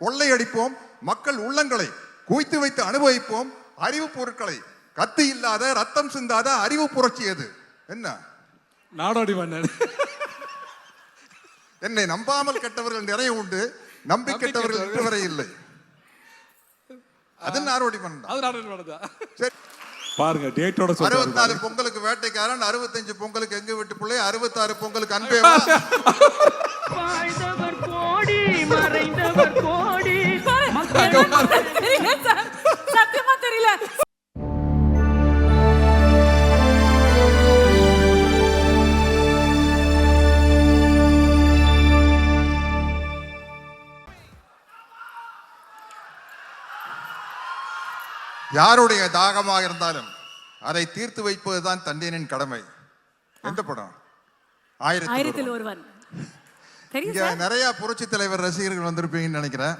கொள்ளையடிப்போம் மக்கள் உள்ளங்களை குவித்து வைத்து அனுபவிப்போம். அறிவு பொருட்களை கத்தி இல்லாத ரத்தம் சிந்தாத அறிவு புரட்சி அது என்ன? நாடோடி என்னை நம்பாமல் கெட்டவர்கள் நிறைய உண்டு நம்பி கெட்டவர்கள். இன்று வரை இல்லை. அது நாடோடி மன்னன் சரி. பாருங்க டேட்டோட அறுபத்தி நாலு சொல்றாரு பொங்கலுக்கு வேட்டைக்காரன் அறுபத்தஞ்சு பொங்கலுக்கு எங்க வீட்டு பிள்ளை அறுபத்தாறு பொங்கலுக்கு வாழ்ந்தவர் கோடி மறைந்தவர் கோடி. சத்தியமா தெரியல. யாருடைய தாகமாக இருந்தாலும் அதை தீர்த்து வைப்பதுதான் தந்தையனின் கடமை. எந்த படம்? ஆயிரத்தி ஆயிரத்தில் ஒருவன். இங்க நிறைய புரட்சி தலைவர் ரசிகர்கள் வந்திருப்பீங்கன்னு நினைக்கிறேன்.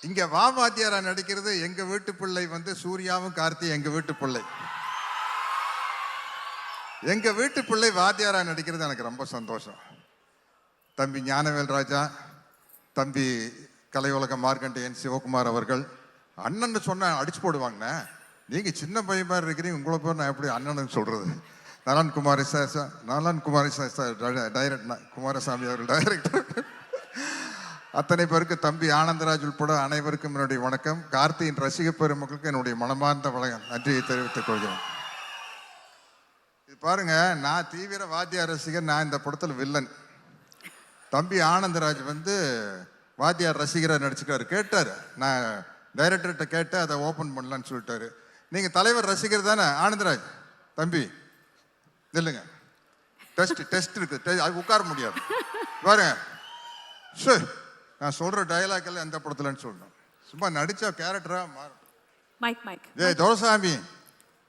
இங்க வாவாத்தியாரா நடிக்கிறது எங்க வீட்டு பிள்ளை வந்து சூர்யாவும் கார்த்தி எங்க வீட்டு பிள்ளை. எங்க வீட்டு பிள்ளை வாத்தியாரா நடிக்கிறது எனக்கு ரொம்ப சந்தோஷம். தம்பி ஞானவேல் ராஜா தம்பி கலை உலக மார்க்கண்டேயன் சிவகுமார் அவர்கள் அண்ணன் சொன்ன அடிச்சு போடுவாங்கண்ணே. நீங்க சின்ன பையன் மாதிரி இருக்கிறீங்க உங்களை பேர் நான் எப்படி அண்ணன் சொல்றது? நலன் Kumari sir sir Nalan Kumari sir sir direct Kumarasamy அவர்கள் டைரக்டர் அத்தனை பேருக்கு தம்பி ஆனந்தராஜ் உட்பட அனைவருக்கும் என்னுடைய வணக்கம். கார்த்தியின் ரசிக பெருமக்களுக்கு என்னுடைய மனமார்ந்த வணக்கம். நன்றியை தெரிவித்துக் கொள்கிறேன். இது பாருங்க நான் தீவிர வாத்தியார் ரசிகர் நான் இந்த படத்தில் வில்லன் தம்பி ஆனந்தராஜ் வந்து வாத்தியார் ரசிகராக நடிச்சுக்காரு கேட்டார். நான் டைரக்டர்கிட்ட கேட்டு அதை ஓப்பன் பண்ணலான்னு சொல்லிட்டாரு. நீங்கள் தலைவர் ரசிகர் தானே ஆனந்தராஜ்? தம்பி இல்லைங்க. டெஸ்ட் டெஸ்ட் இருக்கு. Te- அது உட்கார முடியாது. பாருங்க. சு நான் சொல்கிற டயலாக் எல்லாம் எந்த படத்துலன்னு சொல்லணும். சும்மா நடிச்சா கேரக்டராக மாறும். மைக் மைக் ஏய் துரசாமி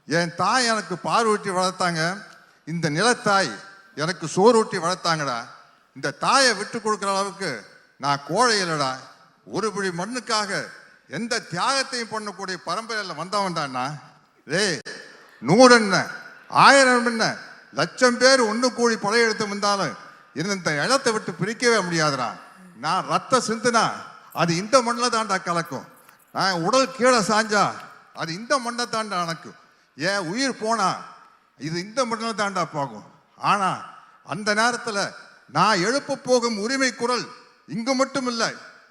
என் தாய் எனக்கு பால் ஊட்டி வளர்த்தாங்க. இந்த நிலத்தாய் எனக்கு சோறு ஊட்டி வளர்த்தாங்கடா. இந்த தாயை விட்டு கொடுக்குற அளவுக்கு நான் கோழை இல்லடா. ஒரு பிடி மண்ணுக்காக எந்த தியாகத்தையும் பண்ணக்கூடிய பரம்பரையில் வந்தவன்டாண்ணா ஏய் நூறு என்ன ஆயிரம் என்ன? லட்சம் பேர் ஒன்று கூடி படையெடுத்து வந்தாலும் இந்த இடத்தை விட்டு பிரிக்கவே முடியாதுடா. நான் ரத்த சிந்துனா அது இந்த மண்ணில் தாண்டா கலக்கும். நான் உடல் கீழே சாஞ்சா அது இந்த மண்ணை தாண்டா அணக்கும் ஏன் உயிர் போனா இது இந்த மண்ணில் தாண்டா போகும். ஆனால் அந்த நேரத்தில் நான் எழுப்ப போகும் உரிமை குரல் இங்கு மட்டும் இல்லை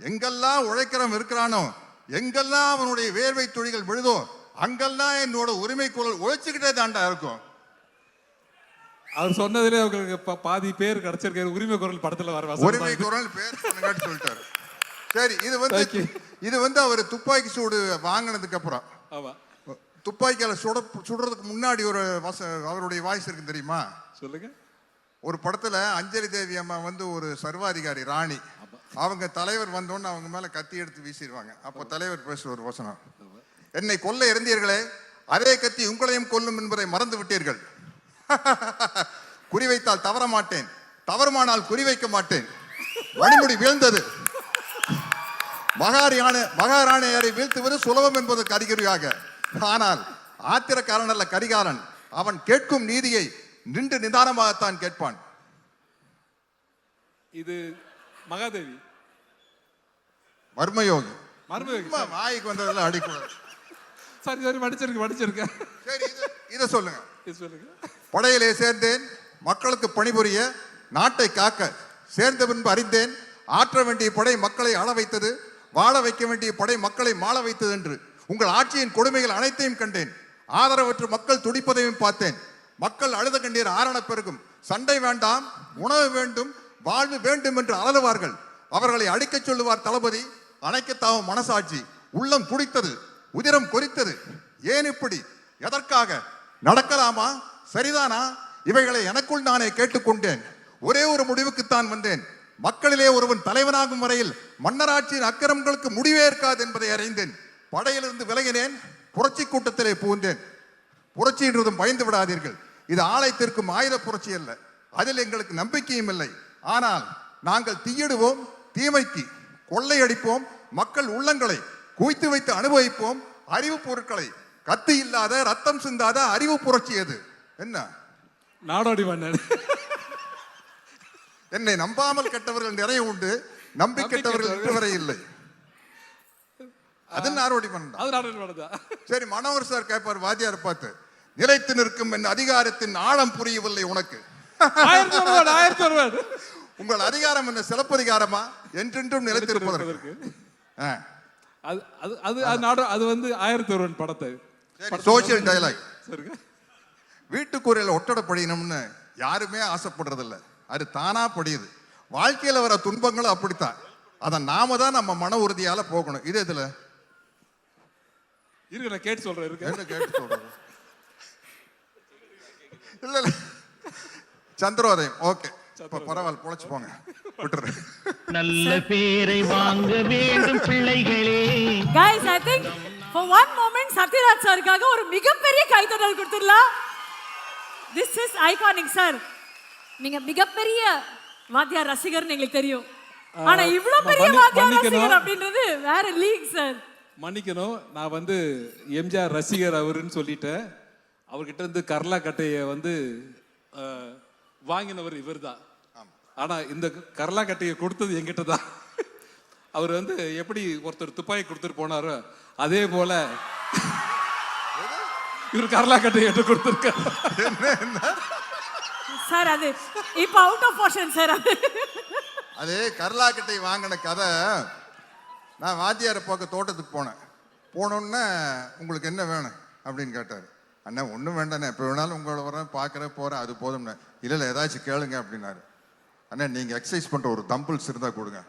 எங்கெல்லாம் உழைக்கிறவன் இருக்கிறானோ எங்கெல்லாம் அவனுடைய வேர்வை துளிகள் விழுதோ அங்கெல்லாம் என்னோட உரிமை குரல் உழைச்சுக்கிட்டே தாண்டா இருக்கும். அவர் சொன்னதுல உங்களுக்கு பாதி பேர் கிடைச்சிருக்காரு உரிமை குரல் படத்துல வர உரிமை. குரல் பேர் சொல்லிட்டாரு. சரி இது வந்து. இது வந்து அவர் துப்பாக்கி சூடு வாங்கினதுக்கு அப்புறம். ஆமா. துப்பாக்கியால சுட சுடுறதுக்கு முன்னாடி ஒரு வச அவருடைய வாய்ஸ் இருக்கு தெரியுமா? சொல்லுங்க. ஒரு படத்துல அஞ்சலி தேவி அம்மா வந்து ஒரு சர்வாதிகாரி ராணி. அவங்க தலைவர் வந்தோன்னு அவங்க மேல கத்தி எடுத்து வீசிடுவாங்க அப்போ தலைவர் பேசுற ஒரு வசனம். என்னை கொல்ல இருந்தீர்களே அதே கத்தி உங்களையும் கொல்லும் என்பதை மறந்து விட்டீர்கள். குறிவைத்தால் தவற மாட்டேன் தவறுமானால் குறிவைக்க மாட்டேன் வழிமுடி வீழ்ந்தது. மகாரியான மகாராணியரை வீழ்த்துவது சுலபம் என்பதற்கு அறிகுறியாக ஆனால் ஆத்திரக்காரன் அல்ல கரிகாலன். அவன் கேட்கும் நீதியை நின்று நிதானமாகத்தான் கேட்பான். இது மகாதேவி. மர்மயோகி. மர்மயோகி வாய்க்கு வந்ததெல்லாம் அடிக்கூடாது சரி சரி படிச்சிருக்கு படிச்சிருக்கேன் சரி இது- இதை சொல்லுங்க. இது சொல்லுங்க. படையிலே சேர்ந்தேன் மக்களுக்கு பணிபுரிய நாட்டை காக்க சேர்ந்த பின்பு அறிந்தேன் ஆற்ற வேண்டிய படை மக்களை ஆள வைத்தது வாழ வைக்க வேண்டிய படை மக்களை மாள வைத்தது என்று. உங்கள் ஆட்சியின் கொடுமைகள் அனைத்தையும் கண்டேன். ஆதரவற்று மக்கள் துடிப்பதையும் பார்த்தேன். மக்கள் அழுத கண்ணீர் ஆரண பெருகும். சண்டை வேண்டாம் உணவு வேண்டும் வாழ்வு வேண்டும் என்று அலறுவார்கள். அவர்களை அடிக்கச் சொல்லுவார் தளபதி. அணைக்கத்தாவும் மனசாட்சி. உள்ளம் துடித்தது உதிரம் கொறித்தது ஏன் இப்படி? எதற்காக? நடக்கலாமா? சரிதானா? இவைகளை எனக்குள் நானே கேட்டுக்கொண்டேன். ஒரே ஒரு முடிவுக்குத்தான் வந்தேன். மக்களிலே ஒருவன் தலைவனாகும் வரையில் மன்னராட்சியின் அக்கிரமங்களுக்கு முடிவே இருக்காது என்பதை அறிந்தேன். படையிலிருந்து விலகினேன். புரட்சி கூட்டத்திலே புகுந்தேன். புரட்சி என்றதும் பயந்து விடாதீர்கள். இது ஆலயத்திற்கும் ஆயுத புரட்சி அல்ல. அதில் எங்களுக்கு நம்பிக்கையும் இல்லை. ஆனால் நாங்கள் தீயிடுவோம் தீமைக்கு கொள்ளையடிப்போம் மக்கள் உள்ளங்களை குவித்து வைத்து அனுபவிப்போம். அறிவு பொருட்களை கத்தி இல்லாத ரத்தம் சிந்தாத அறிவு புரட்சி அது. என்ன? நாடோடி மன்னன். என்னை நம்பாமல் கெட்டவர்கள் நிறைய உண்டு நம்பி கெட்டவர்கள் இன்று வரை இல்லை. அது நாரோடி பண்ணா அது நடந்தா சரி மனோகர் சார் கேட்பார் வாத்தியார் பார்த்து நிலைத்து நிற்கும் என் அதிகாரத்தின் ஆழம் புரியவில்லை உனக்கு. உங்கள் அதிகாரம் என்ன சிலப்பதிகாரமா? என்றென்றும் நிலைத்திருப்பதற்கு. அது அது அது அது வந்து ஆயிரத்தி ஒருவன் படத்தை. சோசியல் டயலாக் சரிங்க. வீட்டுக்குறையில் ஒட்டடை படிக்கணும்னு யாருமே ஆசைப்படுறதில்ல. அது தானா படியுது. வாழ்க்கையில வர துன்பங்களும் அப்படித்தான். அதை நாம தான் நம்ம மன உறுதியால போகணும். இது இதுல இருக்கு நான் கேட்டு சொல்றேன் இருக்கு கேட்டு சொல்றது? இல்ல இல்ல. சந்திரோதயம். ஓகே. இப்ப பரவாயில்ல பொழைச்சு போங்க. விட்டுரு. நல்ல பேரை வாங்க வேண்டும் பிள்ளைகளே. Guys, I think for one moment Sathyaraj சாருக்காக ஒரு மிகப்பெரிய கைத்தட்டல் கொடுத்துடலாம். This is iconic சார் நீங்க மிகப்பெரிய வாத்தியார் ரசிகர்னு எங்களுக்கு தெரியும். ஆனா இவ்ளோ பெரிய வாத்தியார் மன்னிக்கணும். ரசிகர் அப்படின்றது வேற லீக் சார் மன்னிக்கணும். நான் வந்து எம்ஜிஆர் ரசிகர் அவருன்னு சொல்லிட்டேன். அவர்கிட்ட இருந்து கர்லா கட்டையை வந்து வாங்கினவர் இவர்தான். ஆனா இந்த கர்லா கட்டையை கொடுத்தது என்கிட்ட தான் அவர் வந்து எப்படி ஒருத்தர் துப்பாக்கி கொடுத்துட்டு போனாரோ அதே போல இவர் கர்லா கட்டையை என்கிட்ட கொடுத்துருக்காரு சார் அது இப்ப அவுட் ஆஃப் போர்ஷன் சார் அது. அது கர்லாக்கட்டை வாங்கின கதை. நான் வாத்தியாரை பார்க்க தோட்டத்துக்கு போனேன். போனோன்னே உங்களுக்கு என்ன வேணும்? அப்படின்னு கேட்டார். அண்ணா ஒன்றும் வேண்டாண்ணே. எப்போ வேணாலும் உங்களை வரேன் பார்க்குறேன் போகிறேன் அது போதும்ண்ணே. இல்லை இல்லை ஏதாச்சும் கேளுங்க அப்படின்னாரு. அண்ணா நீங்கள் எக்ஸசைஸ் பண்ணுற ஒரு தம்பிள்ஸ் இருந்தால் கொடுங்க.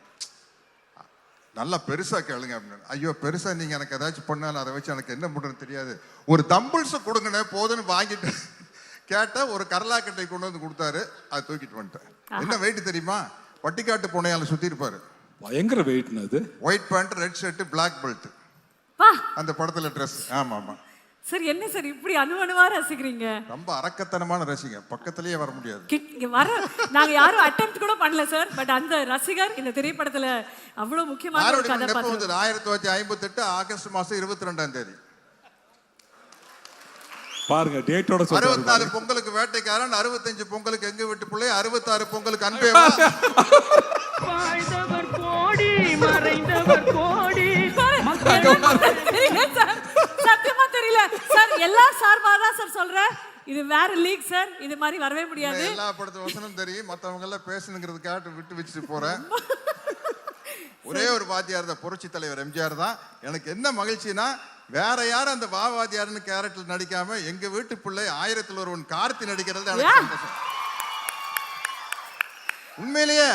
நல்லா பெருசாக கேளுங்க அப்படின்னு. ஐயோ பெருசாக நீங்கள் எனக்கு ஏதாச்சும் பண்ணாலும் அதை வச்சு எனக்கு என்ன பண்ணுறதுன்னு தெரியாது. ஒரு தம்பிள்ஸை கொடுங்கண்ணே போதுன்னு வாங்கிட்டு கேட்டால் ஒரு கரலாக்கட்டை கொண்டு வந்து கொடுத்தாரு. அதை தூக்கிட்டு வந்துட்டேன். என்ன வெயிட் தெரியுமா? பட்டிக்காட்டு புனையால சுற்றி இருப்பாரு. பயங்கர வெயிட்னு அது. White pant red shirt black belt அந்த படத்தில் ட்ரெஸ் ஆமாம் ஆமாம். சார் என்ன சார் இப்படி அணு அணுவா ரசிக்கிறீங்க? ரொம்ப அரக்கத்தனமான ரசிகன். பக்கத்திலேயே வர முடியாது. இங்க வர நாங்க யாரும் அட்டெம்ப்ட் கூட பண்ணல சார் பட் அந்த ரசிகர் இந்த திரைப்படத்துல அவ்வளவு முக்கியமான ஒரு கதாபாத்திரம் ஆயிரத்தி தொள்ளாயிரத்தி ஐம்பத்தெட்டு ஆகஸ்ட் மாதம் இருபத்தி ரெண்டாம் தேதி. பாருங்க டேட்டோட அறுபத்தாறு பொங்கலுக்கு வேட்டைக்காரன் அறுபத்தஞ்சு பொங்கலுக்கு எங்க வீட்டு பிள்ளை அறுபத்தாறு பொங்கலுக்கு அன்பேவா? வாழ்ந்தவர் கோடி மறைந்தவர் கோடி. தெரியல சார் எல்லா சார்பா தான் சார் சொல்றேன் இது வேற லீக் சார். இது மாதிரி வரவே முடியாது. எல்லா படத்து வசனம் தெரியும். மத்தவங்க எல்லாம் பேசணுங்கிறதுக்காக விட்டு வச்சுட்டு போறேன். ஒரே ஒரு வாத்தியார் தான் புரட்சி தலைவர் எம்ஜிஆர் தான். எனக்கு என்ன மகிழ்ச்சினா வேற யாரும் அந்த வா வாத்தியார்னு கேரக்டர் நடிக்காம எங்க வீட்டு பிள்ளை ஆயிரத்தில் ஒருவன் கார்த்தி நடிக்கிறது எனக்கு Yeah. சந்தோஷம். உண்மையிலேயே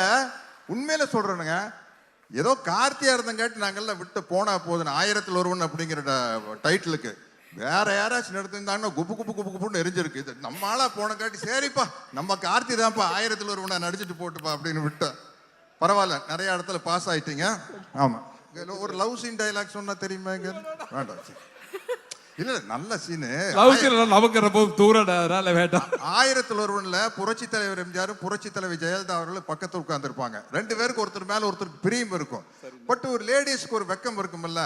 உண்மையில சொல்றேனுங்க. ஏதோ கார்த்தியா இருந்தங்காட்டி நாங்கெல்லாம் விட்டு போனா போதுன்னு ஆயிரத்தில் ஒருவன் அப்படிங்கிற டைட்டிலுக்கு வேற யாராச்சும் நடத்திருந்தாங்கன்னா குப்பு குப்பு குப்பு குப்புன்னு எரிஞ்சிருக்கு. இது நம்ம ஆளா போனங்காட்டி சரிப்பா நம்ம கார்த்தி தான்ப்பா ஆயிரத்தில் ஒருவனை நடிச்சிட்டு போட்டுப்பா அப்படின்னு விட்டேன் பரவாயில்ல நிறைய இடத்துல பாஸ் ஆயிட்டீங்க. ஆமா. இதுல ஒரு லவ் சீன் டைலாக் சொன்னா தெரியுமா இங்க? வேண்டாம். இல்ல இல்ல, நல்ல சீனு லவ் நமக்கு ரொம்ப வேண்டாம். ஆயிரத்தில் ஒருவன்ல புரட்சி தலைவர் எம்ஜிஆர் புரட்சி தலைவர் ஜெயலலிதா அவர்கள் பக்கத்துல உட்கார்ந்துருப்பாங்க. ரெண்டு பேருக்கு ஒருத்தர் மேல ஒருத்தருக்கு பிரியம் இருக்கும். பட் ஒரு லேடிஸ்க்கு ஒரு வெக்கம் இருக்கும்ல.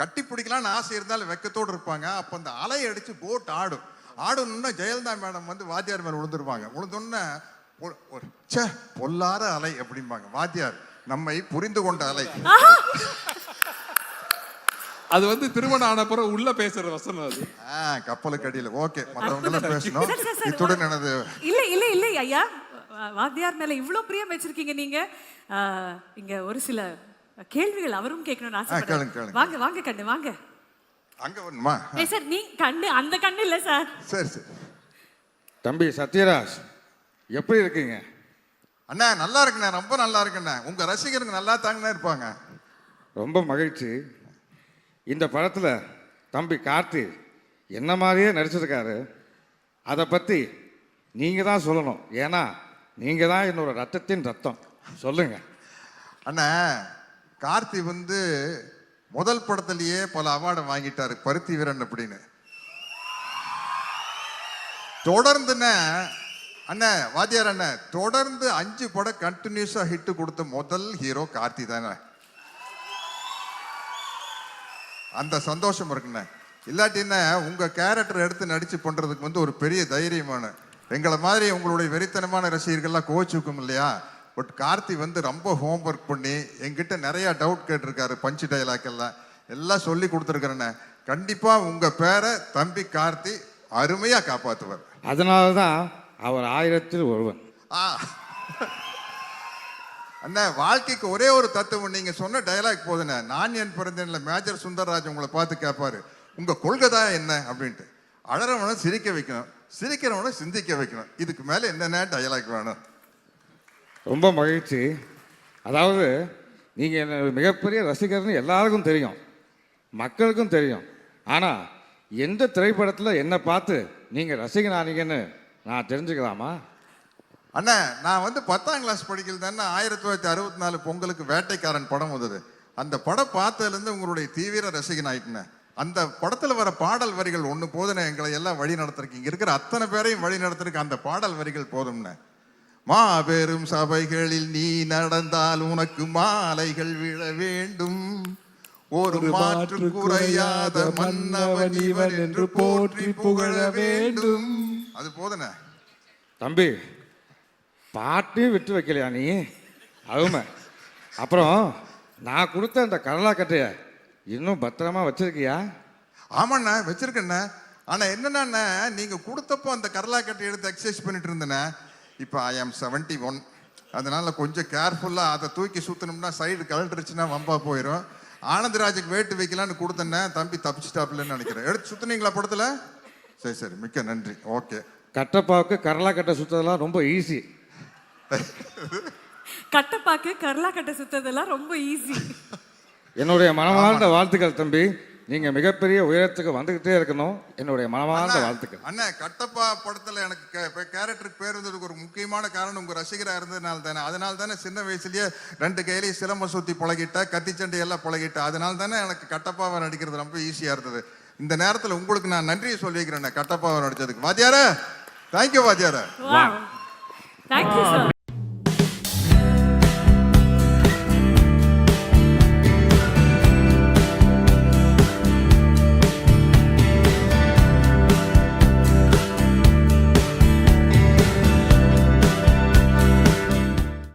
கட்டி பிடிக்கலாம்னு ஆசை இருந்தாலும் வெக்கத்தோடு இருப்பாங்க. அப்போ அந்த அலை அடிச்சு போட் ஆடும். ஆடணும்னா ஜெயலலிதா மேடம் வந்து வாத்தியார் மேல விழுந்துருவாங்க விழுந்தோன்னே ஒரு ஒரு ச்சே பொல்லாத அலை அப்படிம்பாங்க. வாத்தியார் நம்மை புரிந்து கொண்ட அலை. அது வந்து திருமணம் ஆன பிறகு உள்ள பேசுற வசனம் அது. கப்பலுக்கு அடியில். ஓகே மற்றவங்க பேசணும். இத்துடன் எனது இல்ல இல்ல இல்ல ஐயா. வாத்தியார் மேல இவ்ளோ பிரியம் வச்சிருக்கீங்க நீங்க. இங்க ஒரு சில கேள்விகள் அவரும் கேட்கணும்னு ஆசைப்படுறேன். வாங்க வாங்க கண்ணு வாங்க. அங்க வரணுமா? சார் நீ கண்ணு அந்த கண்ணு இல்ல சார். சரி சரி. தம்பி சத்யராஜ் எப்படி இருக்கீங்க? அண்ணா நல்லா இருக்குண்ணே ரொம்ப நல்லா இருக்குண்ணே. உங்க ரசிகருங்க நல்லா தாங்கண்ணே இருப்பாங்க. ரொம்ப மகிழ்ச்சி. இந்த படத்தில் தம்பி கார்த்தி என்ன மாதிரியே நடிச்சிருக்காரு அதை பற்றி நீங்கள் தான் சொல்லணும். ஏன்னா நீங்கள் தான் என்னோட ரத்தத்தின் ரத்தம். சொல்லுங்க. அண்ணா கார்த்தி வந்து முதல் படத்துலயே பல அவார்டை வாங்கிட்டாரு பருத்தி வீரன் அப்படின்னு. தொடர்ந்துண்ணே அண்ணே வாத்தியார் அண்ணே தொடர்ந்து அஞ்சு படம் கண்டினியூஸா ஹிட் கொடுத்த முதல் ஹீரோ கார்த்தி தானே. அந்த சந்தோஷம் இருக்குண்ணே. இல்லாட்டின்னா உங்க கேரக்டர் எடுத்து நடிச்சு பண்றதுக்கு வந்து ஒரு பெரிய தைரியமான எங்களை மாதிரி உங்களுடைய வெறித்தனமான ரசிகர்கள்லாம் கோவிச்சுக்கும் இல்லையா? பட் கார்த்தி வந்து ரொம்ப ஹோம்ஒர்க் பண்ணி என்கிட்ட நிறைய டவுட் கேட்டிருக்காரு பஞ்சு டைலாக் எல்லாம். எல்லாம் சொல்லி கொடுத்துருக்கிறேண்ணே கண்டிப்பா உங்க பேரை தம்பி கார்த்தி அருமையா காப்பாத்துவார். அதனால தான் அவர் ஆயிரத்தில் ஒருவன். ஆ. அண்ணா வாழ்க்கைக்கு ஒரே ஒரு தத்துவம் நீங்க சொன்ன டயலாக் போதுண்ணே. நான் என் பிறந்தேன்ல மேஜர் சுந்தரராஜ் உங்களை பார்த்து கேட்பாரு உங்க கொள்கை தான் என்ன அப்படின்ட்டு. அழறவனை சிரிக்க வைக்கணும். சிரிக்கிறவனை சிந்திக்க வைக்கணும். இதுக்கு மேல என்னென்ன டயலாக் வேணும்? ரொம்ப மகிழ்ச்சி. அதாவது நீங்கள் என்ன மிகப்பெரிய ரசிகர்னு எல்லாருக்கும் தெரியும். மக்களுக்கும் தெரியும். ஆனால் எந்த திரைப்படத்தில் என்னை பார்த்து நீங்கள் ரசிகனானீங்கன்னு நான் தெரிஞ்சுக்கலாமா? அண்ணா நான் வந்து பத்தாம் கிளாஸ் படிக்கல தானே ஆயிரத்தி தொள்ளாயிரத்தி அறுபத்தி நாலு பொங்கலுக்கு வேட்டைக்காரன் படம் வந்தது. அந்த படம் பார்த்ததுலேருந்து உங்களுடைய தீவிர ரசிகன் ஆயிட்டுனேன் அந்த படத்தில் வர பாடல் வரிகள் ஒன்று போதுன்னு எங்களை எல்லாம் வழி நடத்திருக்கீங்க. இருக்கிற அத்தனை பேரையும் வழி நடத்துறதுக்கு அந்த பாடல் வரிகள் போதும்னு. மாபெரும் சபைகளில் நீ நடந்தால் உனக்கு மாலைகள் விழ வேண்டும். ஒரு மாற்று குறையாத மன்னவன் இவன் என்று போற்றி புகழ வேண்டும். அது போதுனே தம்பி பாட்டையும் விட்டு வைக்கலையா நீ? அருமை. அப்புறம் நான் கொடுத்த அந்த கடலாக்கட்டையை இன்னும் பத்திரமா வச்சிருக்கியா? ஆமாண்ணா வச்சிருக்கேண்ணே. ஆனா என்னன்னா நீங்க கொடுத்தப்போ அந்த கரலாக்கட்டை எடுத்து எக்ஸசைஸ் பண்ணிட்டு இருந்தேண்ணே. இப்போ ஐ ஆம் செவன்டி ஒன் அதனால கொஞ்சம் கேர்ஃபுல்லா அதை தூக்கி சுத்தணும்னா சைடு கழட்டுருச்சுன்னா வம்பா போயிடும் ஆனந்தராஜுக்கு வேட்டு வைக்கலான்னு கொடுத்தேன்னே தம்பி தப்பிச்சிட்டாப்லன்னு நினைக்கிறேன். எடுத்து சுத்துனீங்களா படத்துல? சரி சரி. மிக்க நன்றி. ஓகே. கட்டப்பாவுக்கு கடலாக்கட்டை சுத்ததெல்லாம் ரொம்ப ஈஸி கட்டப்பாக்கு கர்லா கட்டை சுத்ததெல்லாம் ரொம்ப ஈஸி என்னுடைய மனமார்ந்த வாழ்த்துக்கள் தம்பி. நீங்கள் மிகப்பெரிய உயரத்துக்கு வந்துக்கிட்டே இருக்கணும். என்னுடைய மனமார்ந்த வாழ்த்துக்கள். அண்ணா கட்டப்பா படத்துல எனக்கு கேரக்டருக்கு பேர் வந்ததுக்கு ஒரு முக்கியமான காரணம் உங்க ரசிகரா இருந்ததுனால தானே. அதனால தானே சின்ன வயசுலயே ரெண்டு கையிலையும் சிலம்ப சுத்தி பழகிட்ட கத்தி சண்டை எல்லாம் பழகிட்ட. அதனால தானே எனக்கு கட்டப்பாவை நடிக்கிறது ரொம்ப ஈஸியா இருந்தது. இந்த நேரத்துல உங்களுக்கு நான் நன்றியை சொல்லிக்கிறேன் கட்டப்பாவை நடிச்சதுக்கு. வாத்தியாரே தேங்க்யூ வாத்தியாரே. தேங்க்யூ